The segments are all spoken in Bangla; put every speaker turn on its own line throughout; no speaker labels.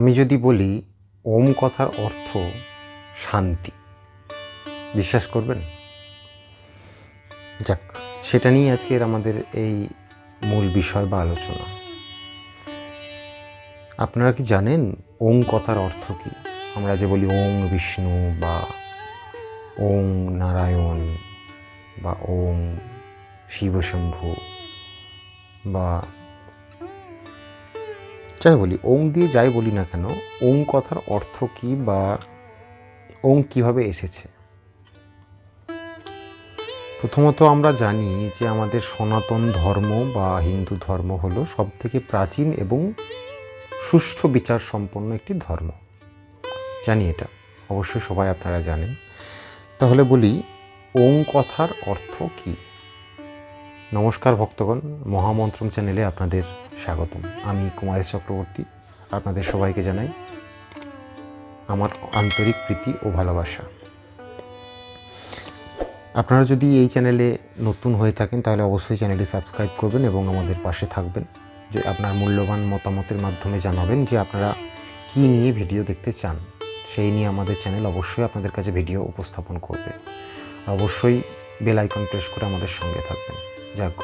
আমি যদি বলি, ওম কথার অর্থ শান্তি। বিশ্বাস করবেন? যাক, সেটা নিয়ে আজকের আমাদের এই মূল বিষয় বা আলোচনা। আপনারা কি জানেন ওম কথার অর্থ কি? আমরা যে বলি ওম বিষ্ণু বা ওম নারায়ণ বা ওং শিবশম্ভু বা যাই বলি, ওং দিয়ে যাই বলি না কেন, ওং কথার অর্থ কি বা ওং কীভাবে এসেছে? প্রথমত আমরা জানি যে আমাদের সনাতন ধর্ম বা হিন্দু ধর্ম হলো সব থেকে প্রাচীন এবং সুষ্ঠু বিচার সম্পন্ন একটি ধর্ম। জানি এটা, অবশ্যই সবাই আপনারা জানেন। তাহলে বলি, ওং কথার অর্থ কী? নমস্কার ভক্তগণ, মহামন্ত্রম চ্যানেলে আপনাদের স্বাগতম। আমি কুমারেশ চক্রবর্তী, আপনাদের সবাইকে জানাই আমার আন্তরিক প্রীতি ও ভালোবাসা। আপনারা যদি এই চ্যানেলে নতুন হয়ে থাকেন, তাহলে অবশ্যই চ্যানেলটি সাবস্ক্রাইব করবেন এবং আমাদের পাশে থাকবেন, যে আপনার মূল্যবান মতামতের মাধ্যমে জানাবেন যে আপনারা কী নিয়ে ভিডিও দেখতে চান। সেই নিয়ে আমাদের চ্যানেল অবশ্যই আপনাদের কাছে ভিডিও উপস্থাপন করবে। অবশ্যই বেল আইকন প্রেস করে আমাদের সঙ্গে থাকবেন। যাক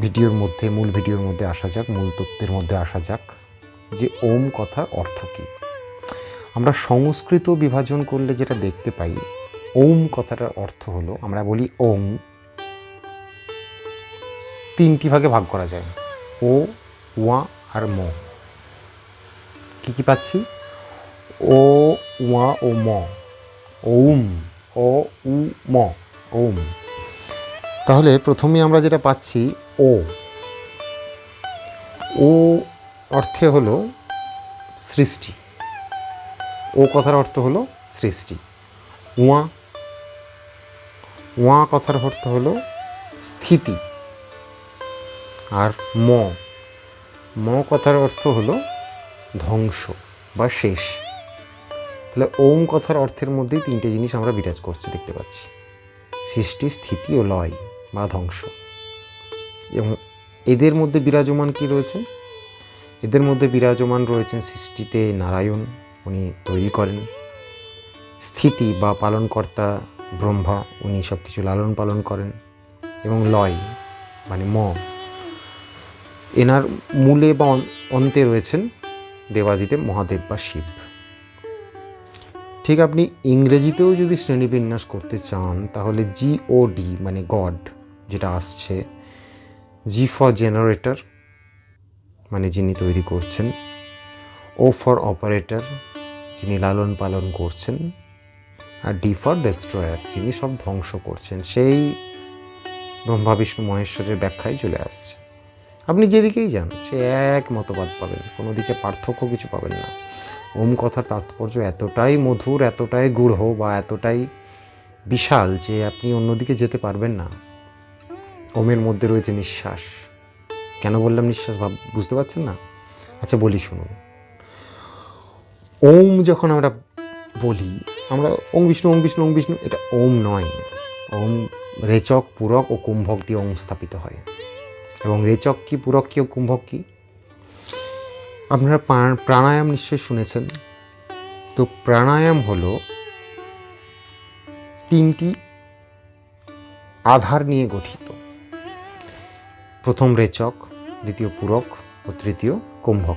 ভিডিওর মধ্যে, মূল ভিডিওর মধ্যে আসা যাক, মূল তত্ত্বের মধ্যে আসা যাক যে ওম কথার অর্থ কী। আমরা সংস্কৃত বিভাজন করলে যেটা দেখতে পাই, ওম কথাটার অর্থ হলো, আমরা বলি ওম, তিনটি ভাগে ভাগ করা যায়, ও, ওয়া আর ম। কি কি পাচ্ছি? ও, ওয়া ও ম। ওম, ও, উ, ম। ওম। তাহলে প্রথমে আমরা যেটা পাচ্ছি ও। ও অর্থে হলো সৃষ্টি। ও কথার অর্থ হলো সৃষ্টি। উয়া। উয়া কথার অর্থ হলো স্থিতি। আর ম। ম কথার অর্থ হলো ধ্বংস বা শেষ। তাহলে ওম কথার অর্থের মধ্যেই তিনটে জিনিস আমরা বিরাজ করছি, দেখতে পাচ্ছি। সৃষ্টি, স্থিতি ও লয়। বা ধ্বংস এবং এদের মধ্যে বিরাজমান কি রয়েছেন? এদের মধ্যে বিরাজমান রয়েছেন সৃষ্টিতে নারায়ণ, উনি তৈরি করেন। স্থিতি বা পালনকর্তা ব্রহ্মা, উনি সব কিছু লালন পালন করেন। এবং লয় মানে ম। এনার মূলে বা অন্তে রয়েছেন দেবাদিতে মহাদেব বা শিব। ঠিক আপনি ইংরেজিতেও যদি শ্রেণীবিন্যাস করতে চান, তাহলে জি ও ডি মানে গড যেটা আসছে জি ফর জেনারেটর মানে যিনি তৈরি করছেন ও ফর অপারেটর যিনি লালন পালন করছেন, আর ডি ফর ডেস্ট্রয়ার যিনি সব ধ্বংস করছেন। সেই ব্রহ্মা, বিষ্ণু, মহেশ্বরের ব্যাখ্যায় চলে আসছে। আপনি যেদিকেই যান, সে এক মতবাদ পাবেন, কোনো দিকে পার্থক্য কিছু পাবেন না। ওম কথার তাৎপর্য এতটাই মধুর, এতটাই গূঢ় বা এতটাই বিশাল যে আপনি অন্যদিকে যেতে পারবেন না। ওমের মধ্যে রয়েছে নিঃশ্বাস। কেন বললাম নিঃশ্বাস ভাব, বুঝতে পারছেন না? আচ্ছা বলি, শুনুন। ওম যখন আমরা বলি, আমরা ওম বিষ্ণু ওম বিষ্ণু ওম বিষ্ণু, এটা ওম নয়। ওম রেচক, পূরক ও কুম্ভক দিয়ে ওম স্থাপিত হয়। এবং রেচক কি, পূরক কি ও কুম্ভক কি? আপনারা প্রাণায়াম নিশ্চয়ই শুনেছেন। তো প্রাণায়াম হলো তিনটি আধার নিয়ে গঠিত। প্রথম রেচক, দ্বিতীয় পূরক ও তৃতীয় কুম্ভক।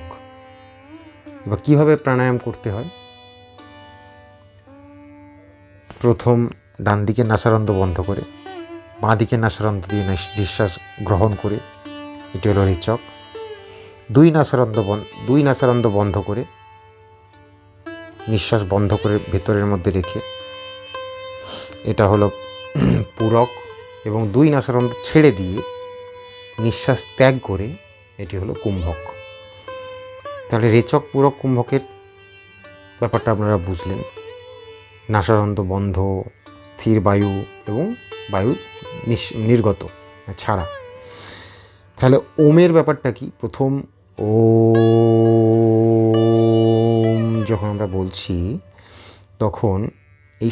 এবার কীভাবে প্রাণায়াম করতে হয়? প্রথম ডান দিকে নাসারন্ধ বন্ধ করে বাঁ দিকে নাসারন্ধ দিয়ে নিঃশ্বাস গ্রহণ করে, এটি হলো রেচক। দুই নাসারন্ধ বন- দুই নাসারন্ধ বন্ধ করে, নিঃশ্বাস বন্ধ করে ভেতরের মধ্যে রেখে, এটা হলো পূরক এবং দুই নাসারন্ধ ছেড়ে দিয়ে নিঃশ্বাস ত্যাগ করে এটি হলো কুম্ভক। তাহলে রেচক পূরক কুম্ভকের ব্যাপারটা আপনারা বুঝলেন। নাসারন্ধ বন্ধ, স্থির বায়ু এবং বায়ু নির্গত ছাড়া। তাহলে ওমের ব্যাপারটা কি? প্রথম ওম যখন আমরা বলছি, তখন এই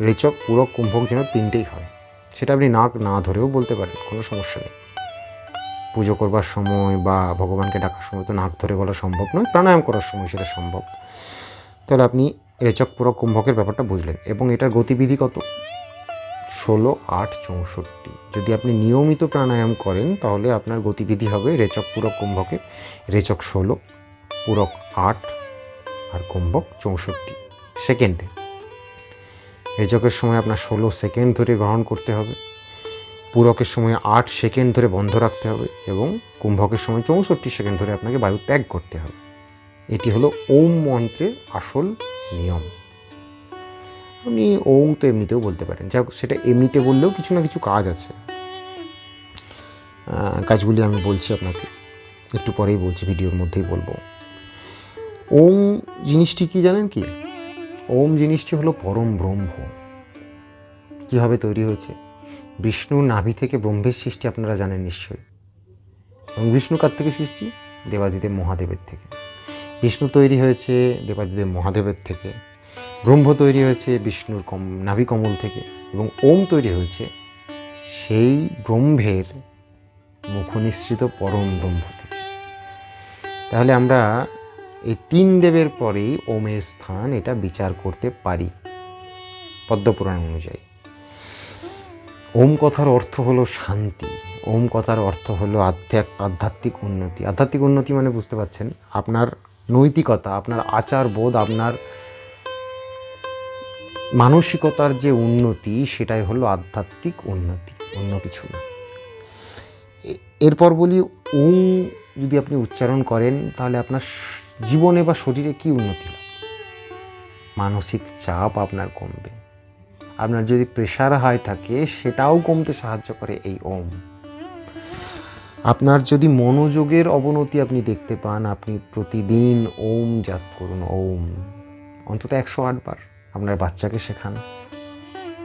রেচক পূরক কুম্ভক যেন তিনটেই হয়। সেটা আপনি নাক না ধরেও বলতে পারেন, কোনো সমস্যা নেই। পুজো করবার সময় বা ভগবানকে ডাকার সময় তো নাক ধরে বলা সম্ভব নয়, প্রাণায়াম করার সময় সেটা সম্ভব। তাহলে আপনি রেচক পুরক কুম্ভকের ব্যাপারটা বুঝলেন এবং এটার গতিবিধি কত? ষোলো, আট, চৌষট্টি। যদি আপনি নিয়মিত প্রাণায়াম করেন, তাহলে আপনার গতিবিধি হবে রেচক পুরক কুম্ভকের রেচক ষোলো, পুরক আট আর কুম্ভক চৌষট্টি। সেকেন্ডে। রেচকের সময় আপনার ষোলো সেকেন্ড ধরে গ্রহণ করতে হবে। পূরকের সময় আট সেকেন্ড ধরে বন্ধ রাখতে হবে এবং কুম্ভকের সময় চৌষট্টি সেকেন্ড ধরে আপনাকে বায়ু ত্যাগ করতে হবে। এটি হলো ওম মন্ত্রের আসল নিয়ম। আপনি ওম তো এমনিতেও বলতে পারেন। যাক, সেটা এমনিতে বললেও কিছু না কিছু কাজ আছে। কাজগুলি আমি বলছি আপনাকে। একটু পরেই বলছি, ভিডিওর মধ্যেই বলব। ওম জিনিসটি কি জানেন কি? ওম জিনিসটি হলো পরম ব্রহ্ম। কীভাবে তৈরি হয়েছে? বিষ্ণুর নাভি থেকে ব্রহ্মের সৃষ্টি আপনারা জানেন নিশ্চয়ই। এবং বিষ্ণু কার থেকে সৃষ্টি? দেবাদিদেব মহাদেবের থেকে। বিষ্ণু তৈরি হয়েছে দেবাদিদেব মহাদেবের থেকে। ব্রহ্ম তৈরি হয়েছে বিষ্ণুর কম, নাভি কমল থেকে। এবং ওম তৈরি হয়েছে সেই ব্রহ্মের মুখনিসৃত পরম ব্রহ্ম থেকে। তাহলে আমরা এই তিন দেবের পরেই ওমের স্থান এটা বিচার করতে পারি। পদ্মপুরাণ অনুযায়ী। ওম কথার অর্থ হলো শান্তি, ওম কথার অর্থ হলো আধ্যাত্মিক আধ্যাত্মিক উন্নতি। আধ্যাত্মিক উন্নতি মানে বুঝতে পারছেন, আপনার নৈতিকতা, আপনার আচার বোধ, আপনার মানসিকতার যে উন্নতি, সেটাই হলো আধ্যাত্মিক উন্নতি, অন্য কিছু না। এরপর বলি, ওম যদি আপনি উচ্চারণ করেন, তাহলে আপনার জীবনে বা শরীরে কি উন্নতি? মানসিক চাপ আপনার কমবে। আপনার যদি প্রেশার হাই থাকে, সেটাও কমতে সাহায্য করে এই ওম। আপনার যদি মনোযোগের অবনতি আপনি দেখতে পান, আপনি প্রতিদিন ওম জাপ করুন, ওম। অন্তত একশো আটবার আপনার বাচ্চাকে শেখান।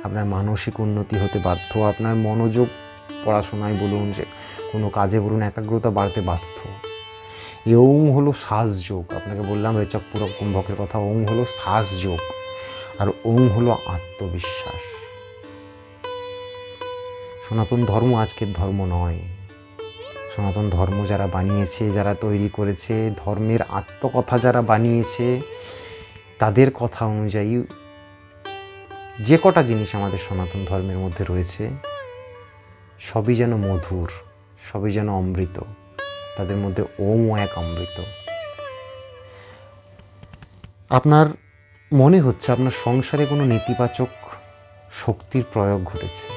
আপনার মানসিক উন্নতি হতে বাধ্য। আপনার মনোযোগ পড়াশোনায় বলুন যে কোনো কাজে বলুন, একাগ্রতা বাড়তে বাধ্য। এই ওম হলো শ্বাসযোগ। আপনাকে বললাম, রেচক পুরক কুম্ভকের কথা, ওম হলো শ্বাসযোগ। আর ওম হলো আত্মবিশ্বাস। সনাতন ধর্ম আজকের ধর্ম নয়। সনাতন ধর্ম যারা বানিয়েছে, যারা তৈরি করেছে, ধর্মের আত্মকথা যারা বানিয়েছে, তাদের কথা অনুযায়ী যে কটা জিনিস আমাদের সনাতন ধর্মের মধ্যে রয়েছে, সবই যেন মধুর, সবই যেন অমৃত, তাদের মধ্যে ওমও এক অমৃত। আপনার মনে হচ্ছে আপনার সংসারে কোনো নেতিবাচক শক্তির প্রয়োগ ঘটেছে।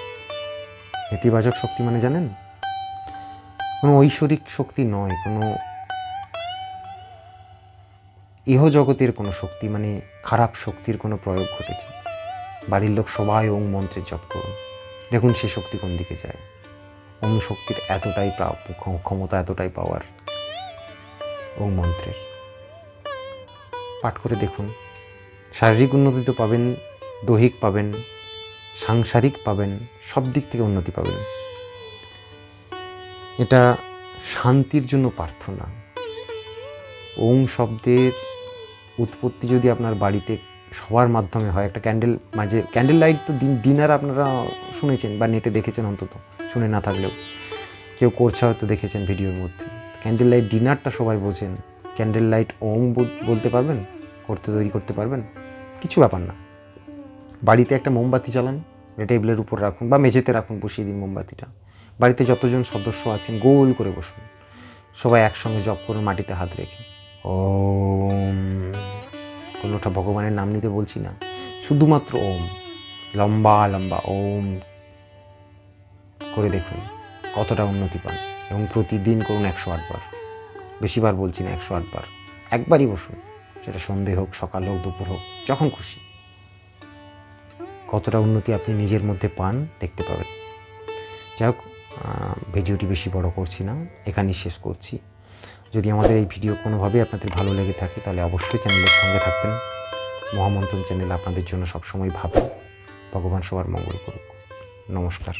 নেতিবাচক শক্তি মানে জানেন? কোনো ঐশ্বরিক শক্তি নয়, কোনো ইহজগতের কোনো শক্তি মানে খারাপ শক্তির কোনো প্রয়োগ ঘটেছে। বাড়ির লোক সবাই ওং মন্ত্রের জপ করুন। দেখুন সে শক্তি কোন দিকে যায়। ওং শক্তির এতটাই ক্ষমতা এতটাই পাওয়ার ওং মন্ত্রের। পাঠ করে দেখুন। শারীরিক উন্নতি তো পাবেন, দৈহিক পাবেন, সাংসারিক পাবেন, সব দিক থেকে উন্নতি পাবেন। এটা শান্তির জন্য প্রার্থনা। ওং শব্দের উৎপত্তি যদি আপনার বাড়িতে সবার মাধ্যমে হয়, একটা ক্যান্ডেল, মাঝে ক্যান্ডেল লাইট তো দিন, ডিনার আপনারা শুনেছেন বা নেটে দেখেছেন অন্তত, শুনে না থাকলেও। কেউ করছে হয়তো দেখেছেন ভিডিওর মধ্যে। ক্যান্ডেল লাইট ডিনারটা সবাই বোঝেন। ক্যান্ডেল লাইট ওম বল- বলতে পারবেন? করতে তৈরি করতে পারবেন? কিছু ব্যাপার না। বাড়িতে একটা মোমবাতি জ্বালান টেবিলের উপর রাখুন বা মেঝেতে রাখুন বসিয়ে দিন মোমবাতিটা। বাড়িতে যতজন সদস্য আছেন গোল করে বসুন। সবাই একসঙ্গে জপ করুন মাটিতে হাত রেখে। ওম। কোনোটা ভগবানের নাম নিতে বলছি না। শুধুমাত্র ওম। লম্বা লম্বা ওম করে দেখুন কতটা উন্নতি পান। এবং প্রতিদিন করুন একশো আটবার। বেশিবার বলছি না একশো আটবার। একবারই বসুন। সেটা সন্ধে হোক, সকাল হোক, দুপুর হোক, যখন খুশি। কতটা উন্নতি আপনি নিজের মধ্যে পান দেখতে পাবেন। যাই হোক ভিডিওটি বেশি বড় করছি না, এখানেই শেষ করছি। যদি আমাদের এই ভিডিও কোনোভাবেই আপনাদের ভালো লেগে থাকে, তাহলে অবশ্যই চ্যানেলের সঙ্গে থাকবেন। মহামন্ত্রম চ্যানেল আপনাদের জন্য সবসময় ভাবে ভগবান সবার মঙ্গল করুক। নমস্কার।